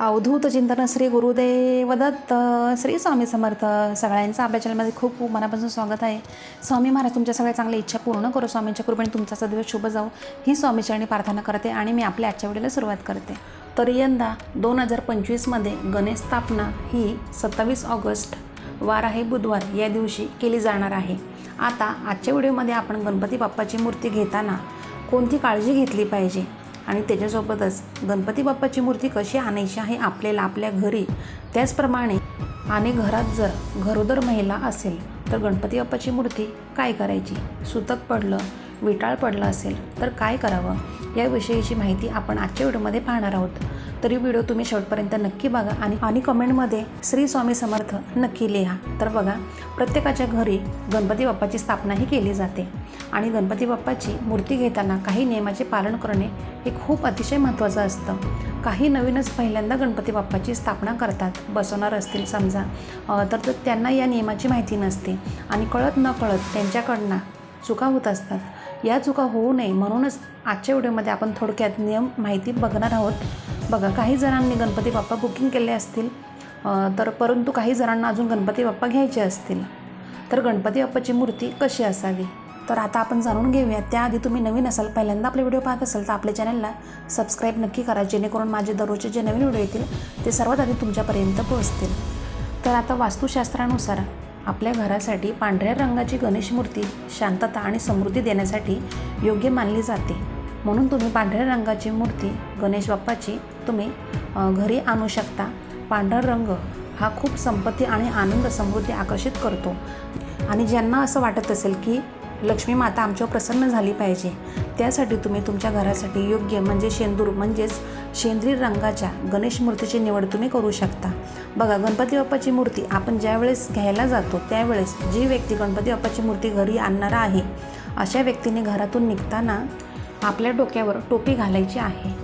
अवधूत चिंतन श्री गुरुदेव दत्त श्री स्वामी समर्थ सगळ्यांचं आपल्या चॅनलमध्ये खूप खूप मनापासून स्वागत आहे. स्वामी महाराज तुमच्या सगळ्या चांगल्या इच्छा पूर्ण करू. स्वामींच्या कृपेने तुमचा सदैव शुभ जाऊ ही स्वामीचरणी प्रार्थना करते आणि मी आपल्या आजच्या वेळेला सुरुवात करते. तर यंदा दोन हजार पंचवीसमध्ये गणेश स्थापना ही सत्तावीस ऑगस्ट वार आहे बुधवार या दिवशी केली जाणार आहे. आता आजच्या व्हिडिओमध्ये आपण गणपती बाप्पाची मूर्ती घेताना कोणती काळजी घेतली पाहिजे? आणि त्याच्यासोबतच गणपती बाप्पाची मूर्ती कशी आणायची आहे आपल्याला आपल्या घरी त्याचप्रमाणे आणि घरात जर घरोदर महिला असेल तर गणपती बाप्पाची मूर्ती काय करायची? सुतक पडलं विटाळ पडलं असेल तर काय करावं? याविषयीची माहिती आपण आजच्या व्हिडिओमध्ये पाहणार आहोत. तरी व्हिडिओ तुम्ही शेवटपर्यंत नक्की बघा आणि आणि कमेंटमध्ये श्री स्वामी समर्थ नक्की लिहा. तर बघा प्रत्येकाच्या घरी गणपती बाप्पाची स्थापनाही केली जाते. आणि गणपती बाप्पाची मूर्ती घेताना काही नियमाचे पालन करणे हे खूप अतिशय महत्त्वाचं असतं. काही नवीनच पहिल्यांदा गणपती बाप्पाची स्थापना करतात. बसवणार असतील समजा. तर तर त्यांना या नियमाची माहिती नसते. आणि कळत न कळत त्यांच्याकडनं चुका होत असतात. या चुका होऊ नये म्हणूनच आजच्या व्हिडिओमध्ये आपण थोडक्यात नियम माहिती बघणार आहोत. बघा काही जणांनी गणपती बाप्पा बुकिंग केले असतील तर परंतु काही जणांना अजून गणपती बाप्पा घ्यायचे असतील. तर गणपती बाप्पाची मूर्ती कशी असावी? तर आता आपण जाणून घेऊया. त्याआधी तुम्ही नवीन असाल पहिल्यांदा आपले व्हिडिओ पाहत असाल तर आपल्या चॅनलला सबस्क्राईब नक्की करा जेणेकरून माझे दररोजचे जे नवीन व्हिडिओ येतील ते सर्वात आधी तुमच्यापर्यंत पोहोचतील. तर आता वास्तुशास्त्रानुसार आपल्या घरासाठी पांढऱ्या रंगाची गणेश मूर्ती शांतता आणि समृद्धी देण्यासाठी योग्य मानली जाते. म्हणून तुम्ही पांढऱ्या रंगाची मूर्ती गणेश बाप्पाची तुम्ही घरी आणू शकता. पांढरा रंग हा खूप संपत्ती आणि आनंद समृद्धी आकर्षित करतो. आणि ज्यांना असं वाटत असेल की लक्ष्मी माता आमच्यावर प्रसन्न झाली पाहिजे. त्यासाठी तुम्ही तुमच्या घरासाठी योग्य म्हणजे शेंदूर म्हणजेच शेंद्री रंगाच्या गणेश मूर्तीची निवड तुम्ही करू शकता. बघा गणपती बाप्पाची मूर्ती आपण ज्यावेळेस घ्यायला जातो त्यावेळेस जी व्यक्ती गणपती बाप्पाची मूर्ती घरी आणणारा आहे अशा व्यक्तीने घरातून निघताना आपल्या डोक्यावर टोपी घालायची आहे.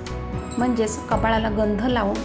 म्हणजेच कपाळाला गंध लावून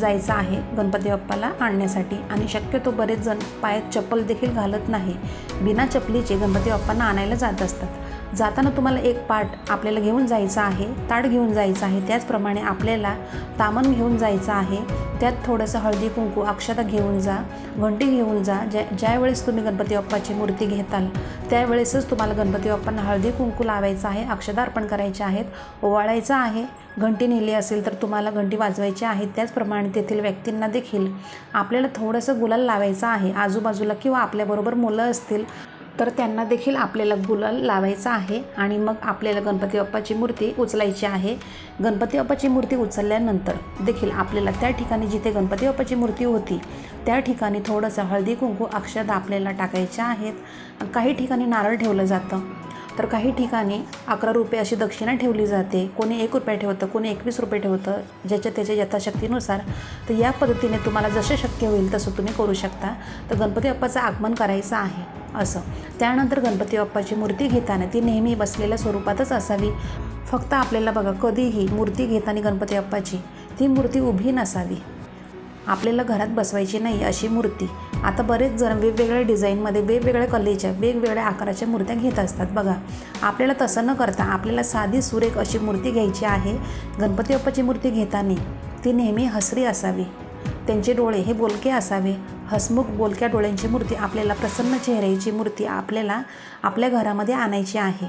जायचं आहे गणपती बाप्पाला आणण्यासाठी. आणि शक्यतो बरेच जण पायात चप्पल देखील घालत नाही. बिना चपलीचे गणपती बाप्पांना आणायला जात असतात. जाताना तुम्हाला एक पाट आपल्याला घेऊन जायचं आहे ताट घेऊन जायचं आहे त्याचप्रमाणे आपल्याला तामण घेऊन जायचं आहे. त्यात थोडंसं हळदी कुंकू अक्षता घेऊन जा घंटी घेऊन जा. ज्या ज्यावेळेस तुम्ही गणपती बाप्पाची मूर्ती घेताल त्यावेळेसच तुम्हाला गणपती बाप्पांना हळदी कुंकू लावायचं आहे अक्षता अर्पण करायचे आहेत ओवाळायचं आहे. घंटी नेली असेल तर तुम्हाला घंटी वाजवायची आहे. त्याचप्रमाणे तेथील व्यक्तींना देखील आपल्याला थोडंसं गुलाल लावायचं आहे. आजूबाजूला किंवा आपल्याबरोबर मुलं असतील तर त्यांना देखील आपल्याला गुलाल लावायचा आहे आणि मग आपल्याला गणपती बाप्पाची मूर्ती उचलायची आहे. गणपती बाप्पाची मूर्ती उचलल्यानंतर देखील आपल्याला त्या ठिकाणी जिथे गणपती बाप्पाची मूर्ती होती त्या ठिकाणी थोडंसं हळदी कुंकू अक्षता आपल्याला टाकायच्या आहेत. काही ठिकाणी नारळ ठेवलं जातं. तर काही ठिकाणी अकरा रुपये अशी दक्षिणा ठेवली जाते. कोणी एक रुपये ठेवतं कोणी एकवीस रुपये ठेवतं ज्याच्या त्याच्या यथाशक्तीनुसार. तर या पद्धतीने तुम्हाला जसं शक्य होईल तसं तुम्ही करू शकता. तर गणपती बाप्पाचं आगमन करायचं आहे. असं. त्यानंतर गणपती बाप्पाची मूर्ती घेताना ती नेहमी बसलेल्या स्वरूपातच असावी. फक्त आपल्याला बघा कधीही मूर्ती घेताना गणपती बाप्पाची ती मूर्ती उभी नसावी. आपल्याला घरात बसवायची नाही अशी मूर्ती. आता बरेच जण वेगवेगळ्या डिझाईनमध्ये वेगवेगळ्या कलेच्या वेगवेगळ्या आकाराच्या मूर्त्या घेत असतात बघा. आपल्याला तसं न करता आपल्याला साधी सुरेख अशी मूर्ती घ्यायची आहे. गणपती बाप्पाची मूर्ती घेताना ती नेहमी हसरी असावी. त्यांचे डोळे हे बोलके असावे. हसमुख बोलक्या डोळ्यांची मूर्ती आपल्याला प्रसन्न चेहऱ्याची मूर्ती आपल्याला आपल्या घरामध्ये आणायची आहे.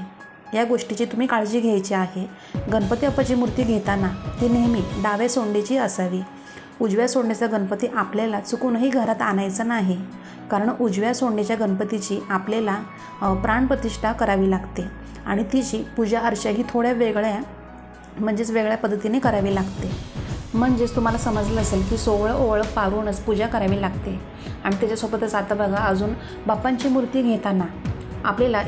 या गोष्टीची तुम्ही काळजी घ्यायची आहे. गणपती अप्पाची मूर्ती घेताना ती नेहमी डाव्या सोंडेची असावी. उजव्या सोंडेचा गणपती आपल्याला चुकूनही घरात आणायचा नाही. कारण उजव्या सोंडेच्या गणपतीची आपल्याला प्राणप्रतिष्ठा करावी लागते आणि तिची पूजा अर्चा ही थोड्या वेगळ्या म्हणजेच वेगळ्या पद्धतीने करावी लागते. म्हणजेच तुम्हाला समजलं असेल की सोवळं ओवळं पारूनच पूजा करावी लागते. आणि त्याच्यासोबतच आता बघा अजून बाप्पांची मूर्ती घेताना आपल्याला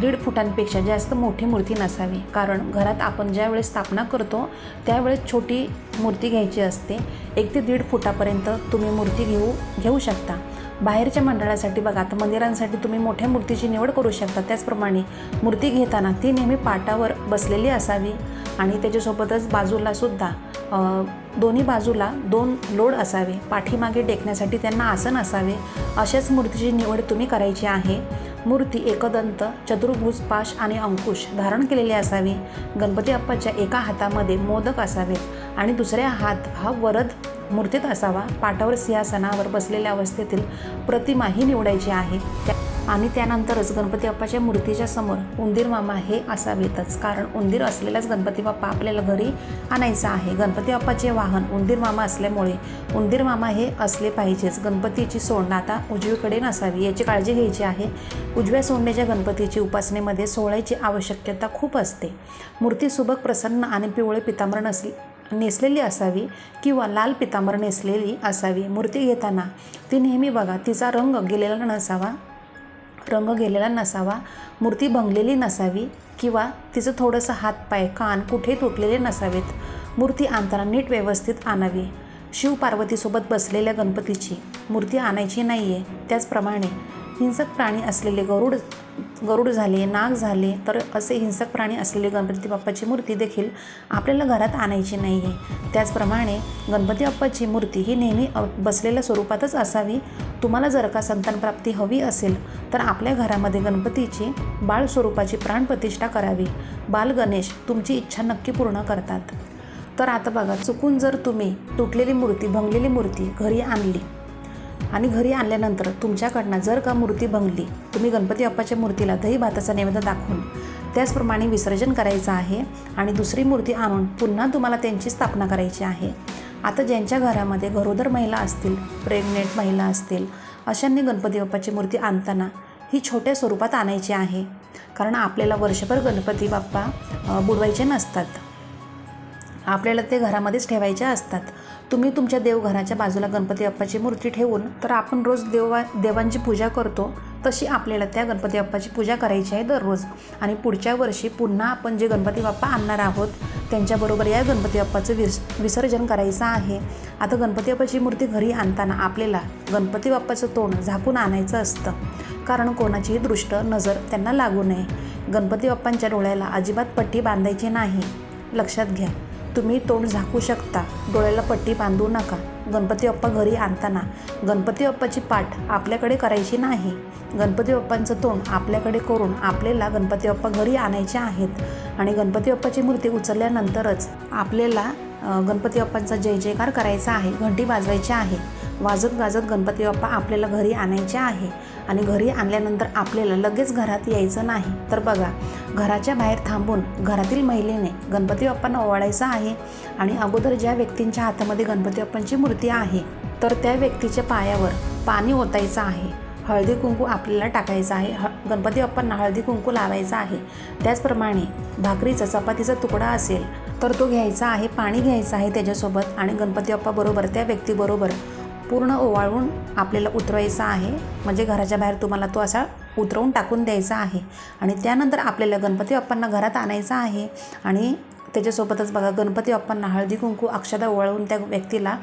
दीड फुटांपेक्षा जास्त मोठी मूर्ती नसावी. कारण घरात आपण ज्यावेळेस स्थापना करतो त्यावेळेस छोटी मूर्ती घ्यायची असते. एक ते दीड फुटापर्यंत तुम्ही मूर्ती घेऊ घेऊ शकता. बाहेरच्या मंडळासाठी बघा आता मंदिरांसाठी तुम्ही मोठ्या मूर्तीची निवड करू शकता. त्याचप्रमाणे मूर्ती घेताना ती नेहमी पाटावर बसलेली असावी. आणि त्याच्यासोबतच बाजूलासुद्धा दोन्ही बाजूला दोन लोड असावे पाठीमागे टेकण्यासाठी त्यांना आसन असावे अशाच मूर्तीची निवड तुम्ही करायची आहे. मूर्ती एकदंत चतुर्भुज पाश आणि अंकुश धारण केलेली असावी. गणपती अप्पाच्या एका हातामध्ये मोदक असावेत आणि दुसऱ्या हात हा वरद मूर्तीत असावा. पाटावर सिंहासनावर बसलेल्या अवस्थेतील प्रतिमाही निवडायची आहे. त्या आणि त्यानंतरच गणपती बाप्पाच्या मूर्तीच्या समोर उंदीर मामा हे असावेतच. कारण उंदीर असलेलाच गणपती बाप्पा आपल्याला घरी आणायचा आहे. गणपती बाप्पाचे वाहन उंदीर मामा असल्यामुळे उंदीर मामा हे असले पाहिजेच. गणपतीची सोंड आता उजवीकडे नसावी याची काळजी घ्यायची आहे. उजव्या सोंडेच्या गणपतीची उपासनेमध्ये सोहळ्याची आवश्यकता खूप असते. मूर्ती सुबक प्रसन्न आणि पिवळे पितांबर नसली नेसलेली असावी किंवा लाल पितांबर नेसलेली असावी. मूर्ती घेताना ती नेहमी बघा तिचा रंग गेलेला नसावा. रंग गेलेला नसावा मूर्ती भंगलेली नसावी किंवा तिचं थोडंसं हातपाय कान कुठे तुटलेले नसावेत. मूर्ती आणताना नीट व्यवस्थित आणावी. शिव पार्वतीसोबत बसलेल्या गणपतीची मूर्ती आणायची नाही आहे त्याचप्रमाणे हिंसक प्राणी असलेले गरुड गरुड झाले नाग झाले तर असे हिंसक प्राणी असलेले गणपती बाप्पाची मूर्ती देखील आपल्याला घरात आणायची नाही आहे त्याचप्रमाणे गणपती बाप्पाची मूर्ती ही नेहमी बसलेल्या स्वरूपातच असावी. तुम्हाला जर का संतानप्राप्ती हवी असेल तर आपल्या घरामध्ये गणपतीची बाळ स्वरूपाची प्राणप्रतिष्ठा करावी. बाल गणेश तुमची इच्छा नक्की पूर्ण करतात. तर आता बघा चुकून जर तुम्ही तुटलेली मूर्ती भंगलेली मूर्ती घरी आणली आणि घरी आणल्यानंतर तुमच्याकडनं जर का मूर्ती भंगली तुम्ही गणपती बाप्पाच्या मूर्तीला दही भाताचा नैवेद्य दाखवून त्याचप्रमाणे विसर्जन करायचं आहे आणि दुसरी मूर्ती आणून पुन्हा तुम्हाला त्यांची स्थापना करायची आहे. आता ज्यांच्या घरामध्ये गरोदर महिला असतील प्रेग्नेंट महिला असतील अशांनी गणपती बाप्पाची मूर्ती आणताना ही छोट्या स्वरूपात आणायची आहे. कारण आपल्याला वर्षभर गणपती बाप्पा बुडवायचे नसतात. आपल्याला ते घरामध्येच ठेवायचे असतात. तुम्ही तुमच्या देवघराच्या बाजूला गणपती बाप्पाची मूर्ती ठेवून तर आपण रोज देवा देवांची पूजा करतो तशी आपल्याला त्या गणपती बाप्पाची पूजा करायची आहे दररोज. आणि पुढच्या वर्षी पुन्हा आपण जे गणपती बाप्पा आणणार आहोत त्यांच्याबरोबर या गणपती बाप्पाचं विस विसर्जन करायचं आहे. आता गणपती बाप्पाची मूर्ती घरी आणताना आपल्याला गणपती बाप्पाचं तोंड झाकून आणायचं असतं. कारण कोणाचीही दृष्ट नजर त्यांना लागू नये. गणपती बाप्पांच्या डोळ्याला अजिबात पट्टी बांधायची नाही. लक्षात घ्या. तुम्ही तोंड झाकू शकता. डोळ्याला पट्टी बांधू नका. गणपती बाप्पा घरी आणताना गणपती बाप्पाची पाठ आपल्याकडे करायची नाही. गणपती बाप्पांचं तोंड आपल्याकडे करून आपल्याला गणपती बाप्पा घरी आणायचे आहेत. आणि गणपती बाप्पाची मूर्ती उचलल्यानंतरच आपल्याला गणपती बाप्पांचा जय जयकार करायचा आहे घंटी वाजवायची आहे. वाजत गाजत गणपती बाप्पा आपल्याला घरी आणायचे आहे. आणि घरी आणल्यानंतर आपल्याला लगेच घरात यायचं नाही. तर बघा घराच्या बाहेर थांबून घरातील महिलेने गणपती बाप्पांना ओवाळायचं आहे. आणि अगोदर ज्या व्यक्तींच्या हातामध्ये गणपती बाप्पांची मूर्ती आहे तर त्या व्यक्तीच्या पायावर पाणी ओतायचं आहे. हळदी कुंकू आपल्याला टाकायचं आहे. ह गणपती बाप्पांना हळदी कुंकू लावायचं आहे. त्याचप्रमाणे भाकरीचा चपातीचा तुकडा असेल तर तो घ्यायचा आहे पाणी घ्यायचं आहे त्याच्यासोबत. आणि गणपती बाप्पाबरोबर त्या व्यक्तीबरोबर पूर्ण ओवाळून आपल्याला उतरवायचा आहे. म्हणजे घराच्या बाहेर तुम्हाला तो असा उतरवून टाकून द्यायचा आहे. आणि त्यानंतर आपल्याला गणपती बाप्पांना घरात आणायचा आहे. आणि त्याच्यासोबतच बघा गणपती बाप्पांना हळदी कुंकू अक्षदा ओवाळून त्या व्यक्तीला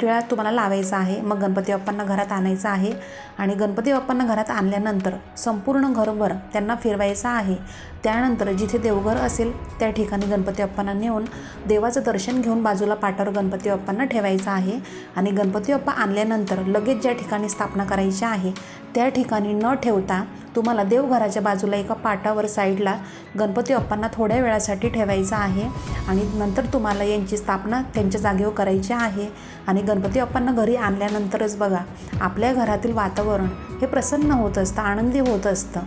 टिळा तुम्हाला लावायचा आहे. मग गणपती बाप्पांना घरात आणायचं आहे. आणि गणपती बाप्पांना घरात आणल्यानंतर संपूर्ण घरभर त्यांना फिरवायचं आहे. त्यानंतर जिथे देवघर असेल त्या ठिकाणी गणपती बाप्पांना नेऊन देवाचं दर्शन घेऊन बाजूला पाटावर गणपती बाप्पांना ठेवायचं आहे. आणि गणपती बाप्पा आणल्यानंतर लगेच ज्या ठिकाणी स्थापना करायची आहे त्या ठिकाणी न ठेवता तुम्हाला देवघराच्या बाजूला एका पाटावर साईडला गणपती बाप्पांना थोड्या वेळासाठी ठेवायचं आहे आणि नंतर तुम्हाला यांची स्थापना त्यांच्या जागेवर करायची आहे. आणि गणपती बाप्पांना घरी आणल्यानंतरच बघा आपल्या घरातील वातावरण हे प्रसन्न होत असतं आनंदी होत असतं.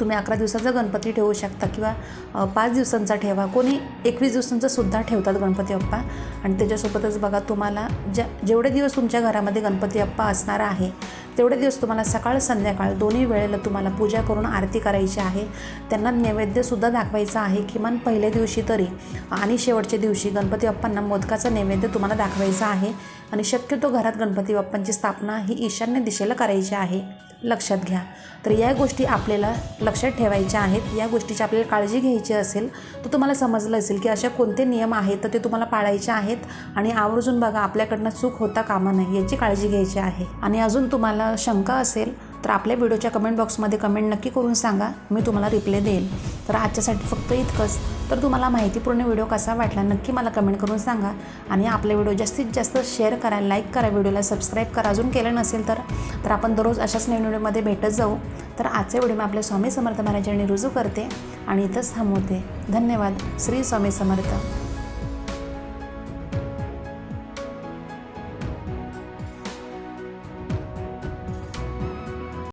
तुम्ही अकरा दिवसाचा गणपती ठेवू शकता किंवा पाच दिवसांचा ठेवा. कोणी एकवीस दिवसांचा सुद्धा ठेवतात गणपती बाप्पा. आणि त्याच्यासोबतच बघा तुम्हाला ज्या जेवढे दिवस तुमच्या घरामध्ये गणपती बाप्पा असणार आहे तेवढे दिवस तुम्हाला सकाळ संध्याकाळ दोन्ही वेळेला तुम्हाला पूजा करून आरती करायची आहे. त्यांना नैवेद्यसुद्धा दाखवायचं आहे. किमान पहिल्या दिवशी तरी आणि शेवटच्या दिवशी गणपती बाप्पांना मोदकाचा नैवेद्य तुम्हाला दाखवायचा आहे. आणि शक्यतो घरात गणपती बाप्पांची स्थापना ही ईशान्य दिशेला करायची आहे. लक्षात घ्या. तर या गोष्टी आपल्याला लक्षात ठेवायच्या आहेत. या गोष्टीची आपल्याला काळजी घ्यायची असेल तर तुम्हाला समजलं असेल की अशा कोणते नियम आहेत तर ते तुम्हाला पाळायचे आहेत. आणि आवर्जून बघा आपल्याकडनं चूक होता कामा नाही याची काळजी घ्यायची आहे. आणि अजून तुम्हाला शंका असेल तर आपल्या व्हिडिओच्या कमेंट बॉक्समध्ये कमेंट नक्की करून सांगा. मी तुम्हाला रिप्लाय देईल. तर आजच्यासाठी फक्त इतकंच. तर तुम्हाला माहितीपूर्ण व्हिडिओ कसा वाटला नक्की मला कमेंट करून सांगा. आणि आपला व्हिडिओ जास्तीत जास्त शेअर करा लाईक करा व्हिडिओला सबस्क्राईब करा. अजून केलं नसेल तर तर आपण दररोज अशाच नवीन व्हिडिओमध्ये भेटत जाऊ. तर आजचे व्हिडिओ मी आपल्या स्वामी समर्थ महाराजांनी रुजू करते. आणि इथंच थांबवते. धन्यवाद. श्री स्वामी समर्थ.